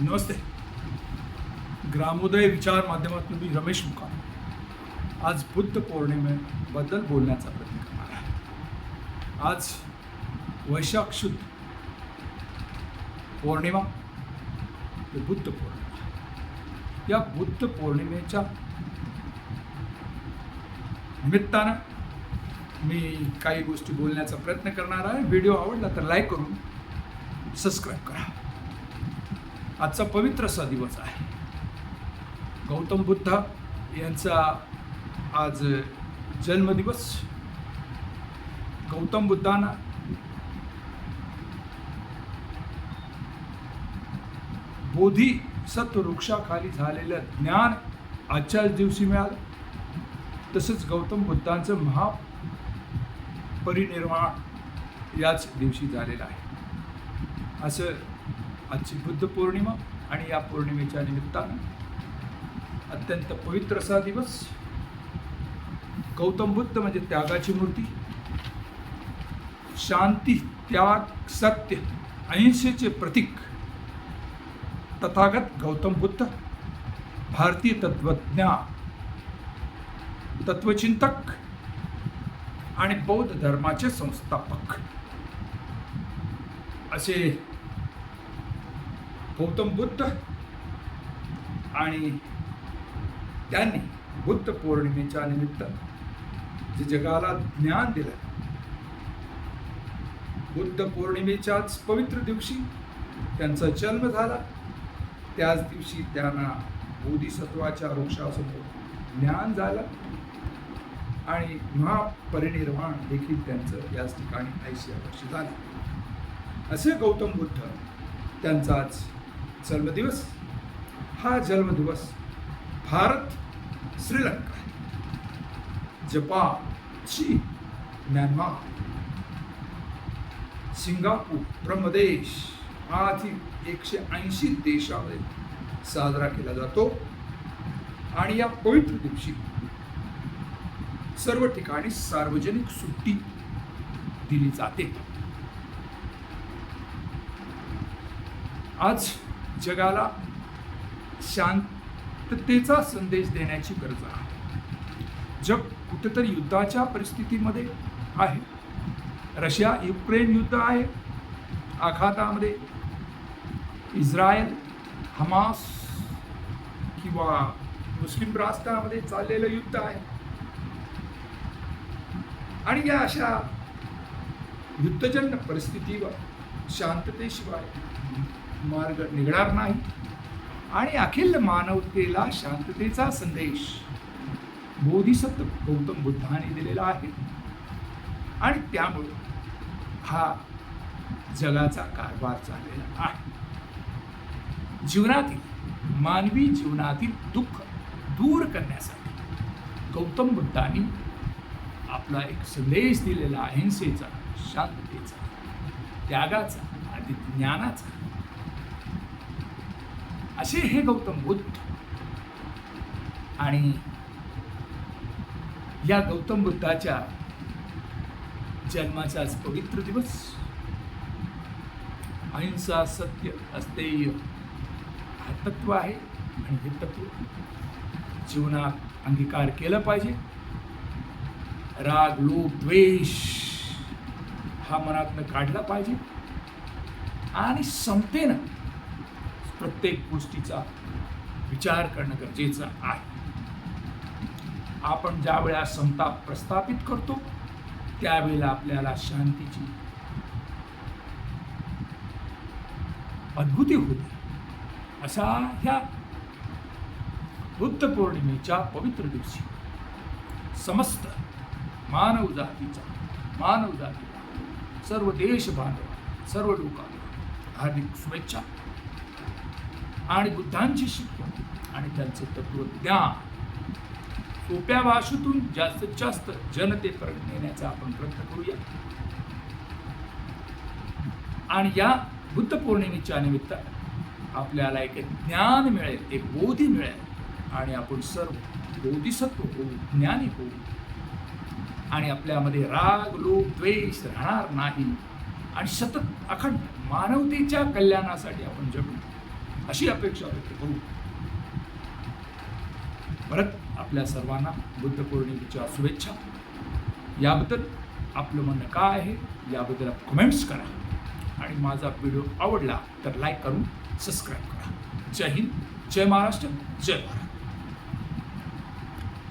नमस्ते. ग्रामोदय विचार माध्यमातून मी रमेश मुकाम. आज बुद्ध पौर्णिमेबद्दल बोलण्याचा प्रयत्न करणार आहे. आज वैशाख शुद्ध पौर्णिमा ते बुद्ध पौर्णिमा. या बुद्ध पौर्णिमेच्या निमित्तानं मी काही गोष्टी बोलण्याचा प्रयत्न करणार आहे. व्हिडिओ आवडला तर लाईक करून सबस्क्राईब करा. आजचा पवित्र असा दिवस आहे. गौतम बुद्ध यांचा आज जन्मदिवस. गौतम बुद्धांना बोधी सत्व वृक्षाखाली झालेलं ज्ञान आजच्याच दिवशी मिळालं. तसंच गौतम बुद्धांचं महापरिनिर्वाण याच दिवशी झालेलं आहे. असं आजची बुद्ध पौर्णिमा आणि या पौर्णिमेच्या निमित्तानं अत्यंत पवित्र असा दिवस. गौतम बुद्ध म्हणजे त्यागाची मूर्ती. शांती त्याग सत्य अहिंसेचे प्रतीक. तथागत गौतम बुद्ध भारतीय तत्वज्ञा तत्वचिंतक आणि बौद्ध धर्माचे संस्थापक. असे गौतम बुद्ध आणि त्यांनी बुद्ध पौर्णिमेच्या निमित्त जे जगाला ज्ञान दिलं. बुद्ध पौर्णिमेच्याच पवित्र दिवशी त्यांचा जन्म झाला. त्याच दिवशी त्यांना बोधिसत्वाच्या वृक्षासमोर ज्ञान झालं आणि महापरिनिर्वाण देखील त्यांचं याच ठिकाणी ऐंशी वर्ष झालं. असे गौतम बुद्ध त्यांचाच जन्मदिवस? हा जन्मदिवस भारत श्रीलंका जपान चीन म्यानमार सिंगापूर ब्रह्मदेश आधी एकशे ऐंशी देशामध्ये साजरा केला जातो. आणि या पवित्र दिवशी सर्व ठिकाणी सार्वजनिक सुट्टी दिली जाते. आज जगाला शांततेचा संदेश देण्याची गरज आहे. जग कुठेतरी युद्धाच्या परिस्थितीमध्ये आहे. रशिया युक्रेन युद्ध आहे. आघातामध्ये इस्रायल हमास किंवा मुस्लिम राष्ट्रामध्ये चाललेलं युद्ध आहे. आणि या अशा युद्धजन्य परिस्थितीवर शांततेशिवाय मार्ग निघणार नाही. आणि अखिल मानवतेला शांततेचा संदेश बोधिसत्व गौतम बुद्धाने दिलेला आहे. आणि त्यामुळे हा जगाचा कारभार चाललेला आहे. जीवनातील मानवी जीवनातील दुःख दूर करण्यासाठी गौतम बुद्धांनी आपला एक संदेश दिलेला अहिंसेचा शांततेचा त्यागाचा आणि ज्ञानाचा असे हे गौतम बुद्ध. आणि या गौतम बुद्धाच्या जन्माचा आज पवित्र दिवस. अहिंसा सत्य अस्तेय हा तत्व आहे. आणि हे तत्व जीवनात अंगीकार केलं पाहिजे. राग लोभ द्वेष हा मनातनं काढला पाहिजे. आणि समतेनं प्रत्येक गोष्टीचा विचार करणं गरजेचं आहे. आपण ज्या वेळा संताप प्रस्थापित करतो त्यावेळेला आपल्याला शांतीची अद्भुती होते. असा ह्या बुद्ध पौर्णिमेच्या पवित्र दिवशी समस्त मानव जातीचा मानव जातीचा सर्व देश बांधव सर्व लोकांना हार्दिक शुभेच्छा. आणि बुद्धांची शिकवण आणि त्यांचे तत्वज्ञान. सोप्या भाषेतून जास्तीत जास्त जनतेपर्यंत नेण्याचा आपण प्रयत्न करूया. आणि या बुद्ध पौर्णिमेच्या निमित्त आपल्याला एक ज्ञान मिळेल एक बोधी मिळेल. आणि आपण सर्व बोधिसत्व होऊ ज्ञानी होऊ. आणि आपल्यामध्ये राग लोक द्वेष राहणार नाही. आणि सतत अखंड मानवतेच्या कल्याणासाठी आपण जगू. अशी अपेक्षा व्यक्त करू. परत आपल्या सर्वांना बुद्ध पौर्णिमेच्या शुभेच्छा. याबद्दल आपलं म्हणणं काय आहे याबद्दल कमेंट्स करा. आणि माझा व्हिडिओ आवडला तर लाईक करून सबस्क्राईब करा. जय हिंद जय महाराष्ट्र जय भारत.